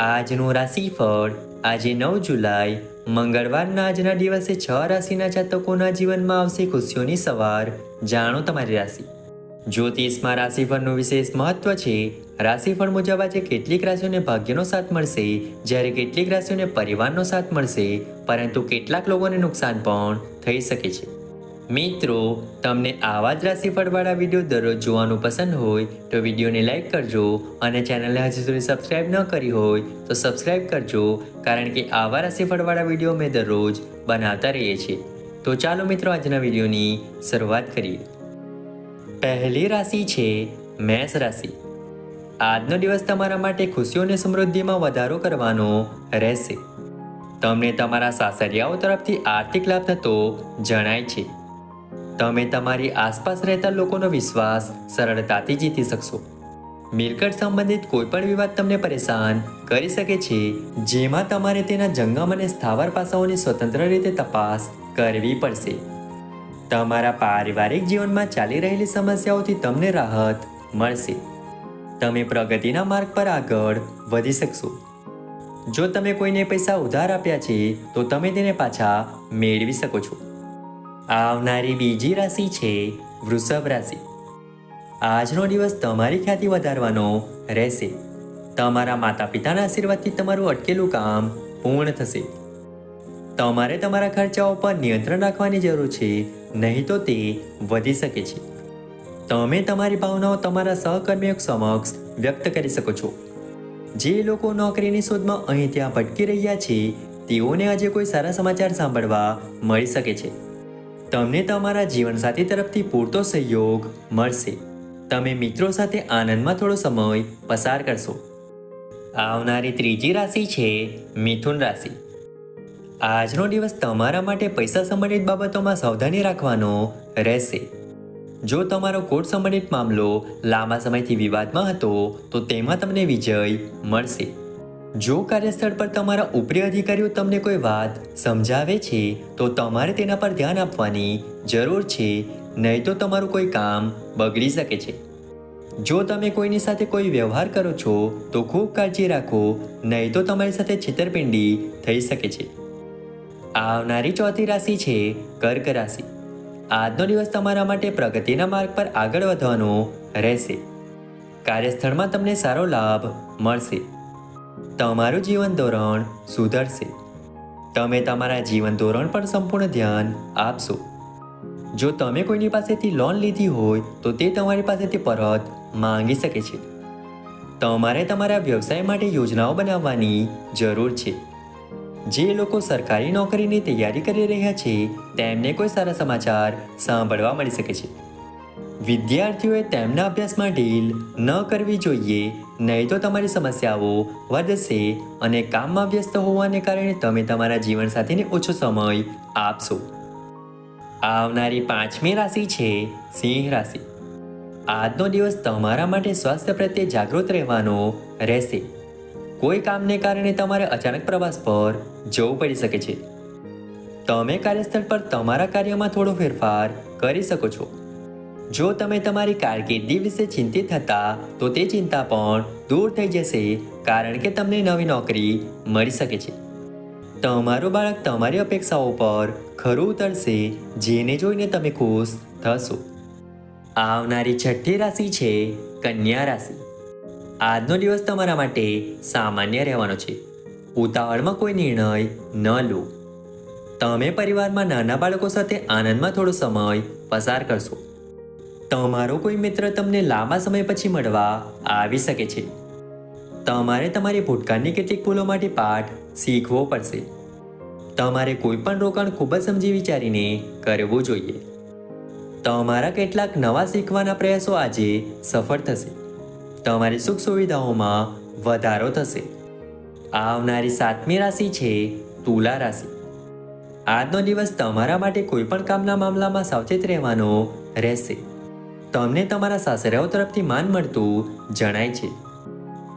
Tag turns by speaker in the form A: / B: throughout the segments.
A: આજનું રાશિફળ, આજે નવ જુલાઈ, મંગળવારના આજના દિવસે છ રાશિના જાતકોના જીવનમાં આવશે ખુશીઓની સવાર. જાણો તમારી રાશિ. જ્યોતિષમાં રાશિફળનું વિશેષ મહત્વ છે. રાશિફળ મુજબ આજે કેટલીક રાશિઓને ભાગ્યનો સાથ મળશે, જ્યારે કેટલીક રાશિઓને પરિવારનો સાથ મળશે, પરંતુ કેટલાક લોકોને નુકસાન પણ થઈ શકે છે. મિત્રો, તમને આવા જ રાશિફળવાળા વીડિયો દરરોજ જોવાનું પસંદ હોય તો વિડીયોને લાઈક કરજો અને ચેનલને હજી સુધી સબસ્ક્રાઇબ ન કરી હોય તો સબસ્ક્રાઇબ કરજો કારણ કે આવા રાશિફળવાળા વીડિયો મેં દરરોજ બનાવતા રહીએ છીએ. તો ચાલો મિત્રો આજના વિડીયોની શરૂઆત કરીએ. પહેલી રાશિ છે મેષ રાશિ. આજનો દિવસ તમારા માટે ખુશીઓ અને સમૃદ્ધિમાં વધારો કરવાનો રહેશે. તમને તમારા સાસરિયાઓ તરફથી આર્થિક લાભ થતો જણાય છે. તમે તમારી આસપાસ રહેતા લોકોનો વિશ્વાસ, સરળતાથી જીતી શકશો. મિલકત સંબંધિત કોઈપણ વિવાદ તમને પરેશાન કરી શકે છે, જેમાં તમારે તેના જંગમ અને સ્થાવર પાસાઓની સ્વતંત્ર રીતે તપાસ કરવી પડશે. તમારા પારિવારિક જીવનમાં ચાલી રહેલી સમસ્યાઓથી તમને રાહત મળશે. તમે પ્રગતિના માર્ગ પર આગળ વધી શકશો. જો તમે કોઈને પૈસા ઉધાર આપ્યા છે, તો તમે તેને પાછા મેળવી શકો છો. આવનારી બીજી રાશિ છે વૃષભ રાશિ. આજનો દિવસ તમારી ખ્યાતિ વધારવાનો રહેશે. તમારા માતા પિતાના આશીર્વાદથી તમારું અટકેલું કામ પૂર્ણ થશે. તમારે તમારા ખર્ચાઓ પર નિયંત્રણ રાખવાની જરૂર છે, નહીં તો તે વધી શકે છે. તમે તમારી ભાવનાઓ તમારા સહકર્મીઓ સમક્ષ વ્યક્ત કરી શકો છો. જે લોકો નોકરીની શોધમાં અહીં ત્યાં ભટકી રહ્યા છે, તેઓને આજે કોઈ સારા સમાચાર સાંભળવા મળી શકે છે. તમને તમારા જીવનસાથી તરફથી પૂરતો સહયોગ મળશે. તમે મિત્રો સાથે આનંદમાં થોડો સમય પસાર કરશો. આવનારી ત્રીજી રાશિ છે મિથુન રાશિ. આજનો દિવસ તમારા માટે પૈસા સંબંધિત બાબતોમાં સાવધાની રાખવાનો રહેશે. જો તમારો કોર્ટ સંબંધિત મામલો લાંબા સમયથી વિવાદમાં હતો, તો તેમાં તમને વિજય મળશે. જો કાર્યસ્થળ પર તમારા ઉપરી અધિકારીઓ તમને કોઈ વાત સમજાવે છે, તો તમારે તેના પર ધ્યાન આપવાની જરૂર છે, નહીં તો તમારું કોઈ કામ બગડી શકે છે. જો તમે કોઈની સાથે કોઈ વ્યવહાર કરો છો, તો ખૂબ કાળજી રાખો, નહીં તો તમારી સાથે છેતરપિંડી થઈ શકે છે. આવનારી ચોથી રાશિ છે કર્ક રાશિ. આજનો દિવસ તમારા માટે પ્રગતિના માર્ગ પર આગળ વધવાનો રહેશે. કાર્યસ્થળમાં તમને સારો લાભ મળશે. તમારું જીવન ધોરણ સુધરશે. તમે તમારા જીવન ધોરણ પર સંપૂર્ણ ધ્યાન આપશો. જો તમે કોઈની પાસેથી લોન લીધી હોય, તો તે તમારી પાસેથી પરત માંગી શકે છે. તમારે તમારા વ્યવસાય માટે યોજનાઓ બનાવવાની જરૂર છે. જે લોકો સરકારી નોકરીની તૈયારી કરી રહ્યા છે, તેમને કોઈ સારા સમાચાર સાંભળવા મળી શકે છે. વિદ્યાર્થીઓએ તેમના અભ્યાસમાં ઢીલ ન કરવી જોઈએ નહીં તો તમારી સમસ્યાઓ વધશે અને કામમાં વ્યસ્ત હોવાને કારણે તમે તમારા જીવનસાથીને ઓછો સમય આપશો. આવનારી પાંચમી રાશિ છે સિંહ રાશિ. આજનો દિવસ તમારા માટે સ્વાસ્થ્ય પ્રત્યે જાગૃત રહેવાનો રહેશે. કોઈ કામને કારણે તમારે અચાનક પ્રવાસ પર જવું પડી શકે છે. તમે કાર્યસ્થળ પર તમારા કાર્યમાં થોડો ફેરફાર કરી શકો છો. જો તમે તમારી કારકિર્દી વિશે ચિંતિત હતા, તો તે ચિંતા પણ દૂર થઈ જશે, કારણ કે તમને નવી નોકરી મળી શકે છે. તમારું બાળક તમારી અપેક્ષાઓ પર ખરું ઉતરશે, જેને જોઈને તમે ખુશ થશો. આવનારી છઠ્ઠી રાશિ છે કન્યા રાશિ. આજનો દિવસ તમારા માટે સામાન્ય રહેવાનો છે. ઉતાવળમાં કોઈ નિર્ણય ન લો. તમે પરિવારમાં નાના બાળકો સાથે આનંદમાં થોડો સમય પસાર કરશો. તમારો કોઈ મિત્ર તમને લાંબા સમય પછી મળવા આવી શકે છે. તમારે તમારી ભૂતકાળની કેટલીક ભૂલો માટે પાઠ શીખવો પડશે. તમારે કોઈ પણ રોકાણ ખૂબ જ સમજી વિચારીને કરવું જોઈએ. તમારા કેટલાક નવા શીખવાના પ્રયાસો આજે સફળ થશે. તમારી સુખ સુવિધાઓમાં વધારો થશે. આવનારી સાતમી રાશિ છે તુલા રાશિ. આજનો દિવસ તમારા માટે કોઈ પણ કામના મામલામાં સાવચેત રહેવાનો રહેશે. તમને તમારા સાસરાઓ તરફથી માન મળતું જણાય છે.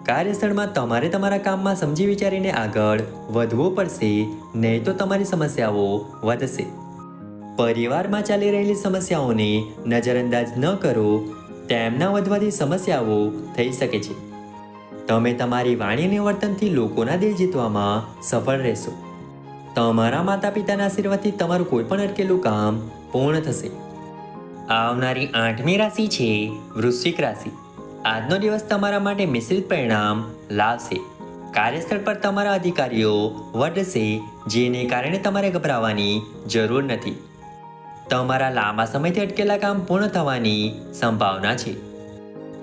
A: કાર્યસ્થળમાં તમારે તમારા કામમાં સમજી વિચારીને આગળ વધવું પડશે, નહીં તો તમારી સમસ્યાઓ વધશે. પરિવારમાં ચાલી રહેલી સમસ્યાઓને નજરઅંદાજ ન કરો, તેમના વધવાથી સમસ્યાઓ થઈ શકે છે. તમે તમારી વાણી અને વર્તનથી લોકોના દિલ જીતવામાં સફળ રહેશો. તમારા માતા પિતાના આશીર્વાદથી તમારું કોઈ પણ અટકેલું કામ પૂર્ણ થશે. આવનારી આઠમી રાશિ છે વૃશ્ચિક રાશિ. આજનો દિવસ તમારા માટે મિશ્રિત પરિણામ લાવશે. કાર્યસ્થળ પર તમારા અધિકારીઓ વધશે જેને કારણે તમારે ગભરાવાની જરૂર નથી. તમારા લાંબા સમયથી અટકેલા કામ પૂર્ણ થવાની સંભાવના છે.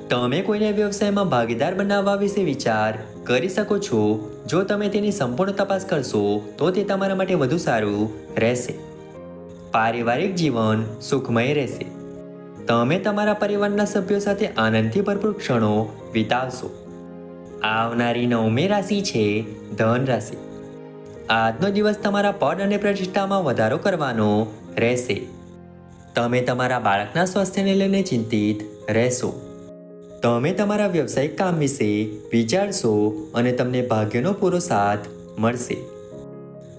A: તમે કોઈને વ્યવસાયમાં ભાગીદાર બનાવવા વિશે વિચાર કરી શકો છો. જો તમે તેની સંપૂર્ણ તપાસ કરશો, તો તે તમારા માટે વધુ સારું રહેશે. પારિવારિક જીવન સુખમય રહેશે. તમે તમારા પરિવારના સભ્યો સાથે આનંદથી ભરપૂર ક્ષણો વિતાવશો. આવનારી નવમી રાશિ છે ધન રાશિ. આજનો દિવસ તમારા પદ અને પ્રતિષ્ઠામાં વધારો કરવાનો રહેશે. તમે તમારા બાળકના સ્વાસ્થ્યને લઈને ચિંતિત રહેશો. તમે તમારા વ્યવસાયિક કામ વિશે વિચારશો અને તમને ભાગ્યનો પૂરો સાથ મળશે.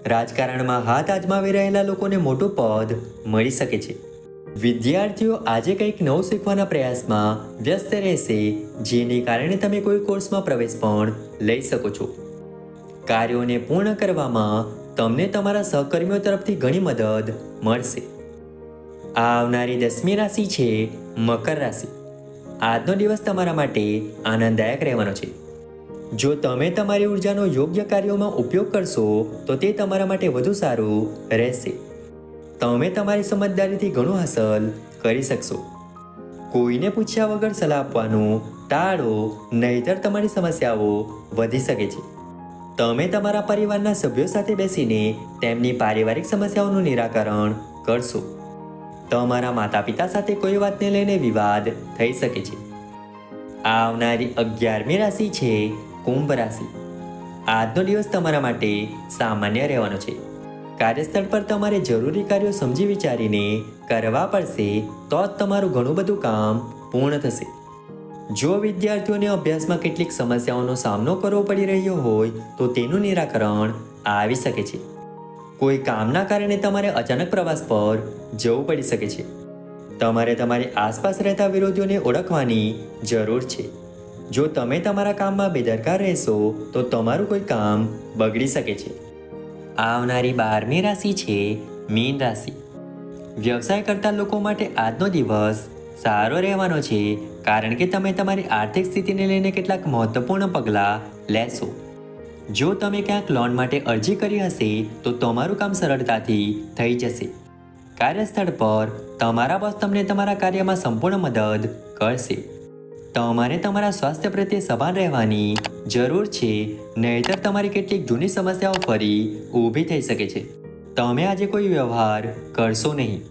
A: રાજકારણમાં હાથ આજમાવી રહેલા લોકોને મોટું પદ મળી શકે છે. વિદ્યાર્થીઓ આજે કંઈક નવું શીખવાના પ્રયાસમાં વ્યસ્ત રહેશે, જેને કારણે તમે કોઈ કોર્સમાં પ્રવેશ પણ લઈ શકો છો. કાર્યોને પૂર્ણ કરવામાં તમને તમારા સહકર્મીઓ તરફથી ઘણી મદદ મળશે. આવનારી દસમી રાશિ છે મકર રાશિ. આજનો દિવસ તમારા માટે આનંદદાયક રહેવાનો છે. જો તમે તમારી ઉર્જાનો યોગ્ય કાર્યોમાં ઉપયોગ કરશો, તો તે તમારા માટે વધુ સારું રહેશે. તમે તમારી સમજદારીથી ઘણું હાંસલ કરી શકશો. કોઈને પૂછ્યા વગર સલાહ આપવાનું ટાળો, નહીતર તમારી સમસ્યાઓ વધી શકે છે. તમે તમારા પરિવારના સભ્યો સાથે બેસીને તેમની પારિવારિક સમસ્યાઓનું નિરાકરણ કરશો. તમારા માતા પિતા સાથે કોઈ વાતને લઈને વિવાદ થઈ શકે છે. આવનારી અગિયારમી રાશિ છે કુંભ રાશિ. આજનો દિવસ તમારા માટે સામાન્ય રહેવાનો છે. કાર્યસ્થળ પર તમારે જરૂરી કાર્યો સમજી વિચારીને કરવા પડશે, તો જ તમારું ઘણું બધું કામ પૂર્ણ થશે. જો વિદ્યાર્થીઓને અભ્યાસમાં કેટલીક સમસ્યાઓનો સામનો કરવો પડી રહ્યો હોય, તો તેનું નિરાકરણ આવી શકે છે. કોઈ કામના કારણે તમારે અચાનક પ્રવાસ પર જવું પડી શકે છે. તમારે તમારી આસપાસ રહેતા વિરોધીઓને ઓળખવાની જરૂર છે. જો તમે તમારા કામમાં બેદરકાર રહેશો, તો તમારું કોઈ કામ બગડી શકે છે. આવનારી બારમી રાશિ છે મીન રાશિ. વ્યવસાય કરતા લોકો માટે આજનો દિવસ સારો રહેવાનો છે, કારણ કે તમે તમારી આર્થિક સ્થિતિને લઈને કેટલાક મહત્વપૂર્ણ પગલાં લેશો. જો તમે ક્યાંક લોન માટે અરજી કરી હશે, તો તમારું કામ સરળતાથી થઈ જશે. કાર્યસ્થળ પર તમારા બોસ તમને તમારા કાર્યમાં સંપૂર્ણ મદદ કરશે. તમારે તમારા સ્વાસ્થ્ય પ્રત્યે સભાન રહેવાની જરૂર છે, નહીતર તમારી કેટલીક જૂની સમસ્યાઓ ફરી ઊભી થઈ શકે છે. તમે આજે કોઈ વ્યવહાર કરશો નહીં.